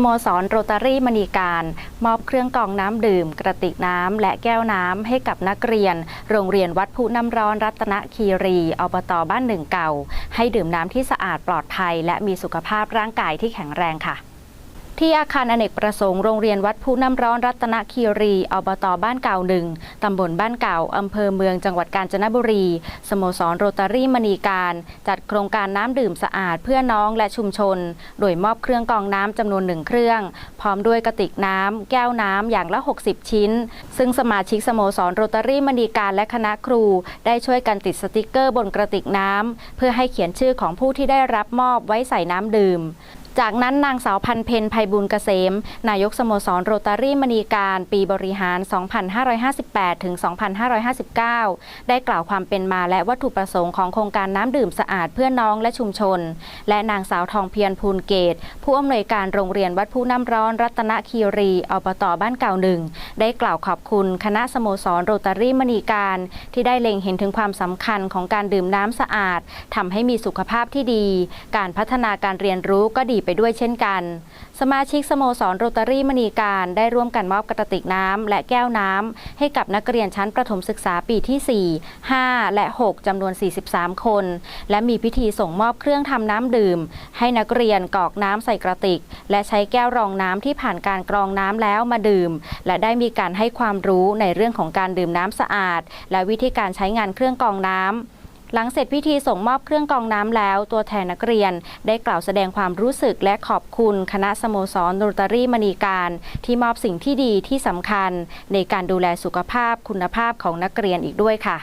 โมสรโรตารี่มณีการ มอบเครื่องกรองน้ำดื่ม กระติกน้ำและแก้วน้ำให้กับนักเรียน โรงเรียนวัดผู้น้ำร้อนรัตนคีรีอบตบ้านหนึ่งเก่า ให้ดื่มน้ำที่สะอาดปลอดภัย และมีสุขภาพร่างกายที่แข็งแรงค่ะ ที่อาคารอเนกประสงค์โรงเรียนวัดผู้น้ำร้อนรัตนคีรีอบตบ้านเก่าหนึ่งตำบลบ้านเก่าอำเภอเมืองจังหวัดกาญจนบุรี สโมสรโรตารี่มณีการ จัดโครงการน้ำดื่มสะอาดเพื่อน้องและชุมชน โดยมอบเครื่องกรองน้ำจำนวนหนึ่งเครื่อง พร้อมด้วยกระติกน้ำแก้วน้ำอย่างละ 60 ชิ้น ซึ่งสมาชิกสโมสรโรตารี่มณีการและคณะครู ได้ช่วยกันติดสติกเกอร์บนกระติกน้ำเพื่อให้เขียนชื่อของผู้ที่ได้รับมอบไว้ใส่น้ำดื่ม จากนั้นนางสาวพันเพนภัยบุญเกษม นายกสโมสรโรตารี่มณีการปีบริหาร 2558 ถึง 2559 ได้กล่าวความเป็นมาและวัตถุประสงค์ของโครงการน้ำดื่มสะอาดเพื่อน้องและชุมชน และนางสาวทองเพียรภูลเกต ผู้อำนวยการโรงเรียนวัดผู้น้ำร้อนรัตนคีรีอบตบ้านเก่าหนึ่ง ได้กล่าวขอบคุณคณะสโมสรโรตารี่มณีการ ที่ได้เล็งเห็นถึงความสำคัญของการดื่มน้ำสะอาดทำให้มีสุขภาพที่ดี การพัฒนาการเรียนรู้ก็ดีไปด้วยเช่นกัน สมาชิกสโมสรโรตารี่มณีการได้ร่วมกันมอบกระติกน้ำและแก้วน้ำให้กับนักเรียนชั้นประถมศึกษาปีที่ 4 5 และ 6จำนวน 43 คน และมีพิธีส่งมอบเครื่องทำน้ำดื่ม ให้นักเรียนกรอกน้ำใส่กระติก และใช้แก้วรองน้ำที่ผ่านการกรองน้ำแล้วมาดื่ม และได้มีการให้ความรู้ในเรื่องของการดื่มน้ำสะอาด และวิธีการใช้งานเครื่องกรองน้ำ หลังเสร็จพิธีส่งมอบเครื่องกรองน้ำแล้ว ตัวแทนนักเรียน ได้กล่าวแสดงความรู้สึกและขอบคุณคณะสโมสรโรตารี่มณีการ ที่มอบสิ่งที่ดีที่สำคัญ ในการดูแลสุขภาพคุณภาพของนักเรียนอีกด้วยค่ะ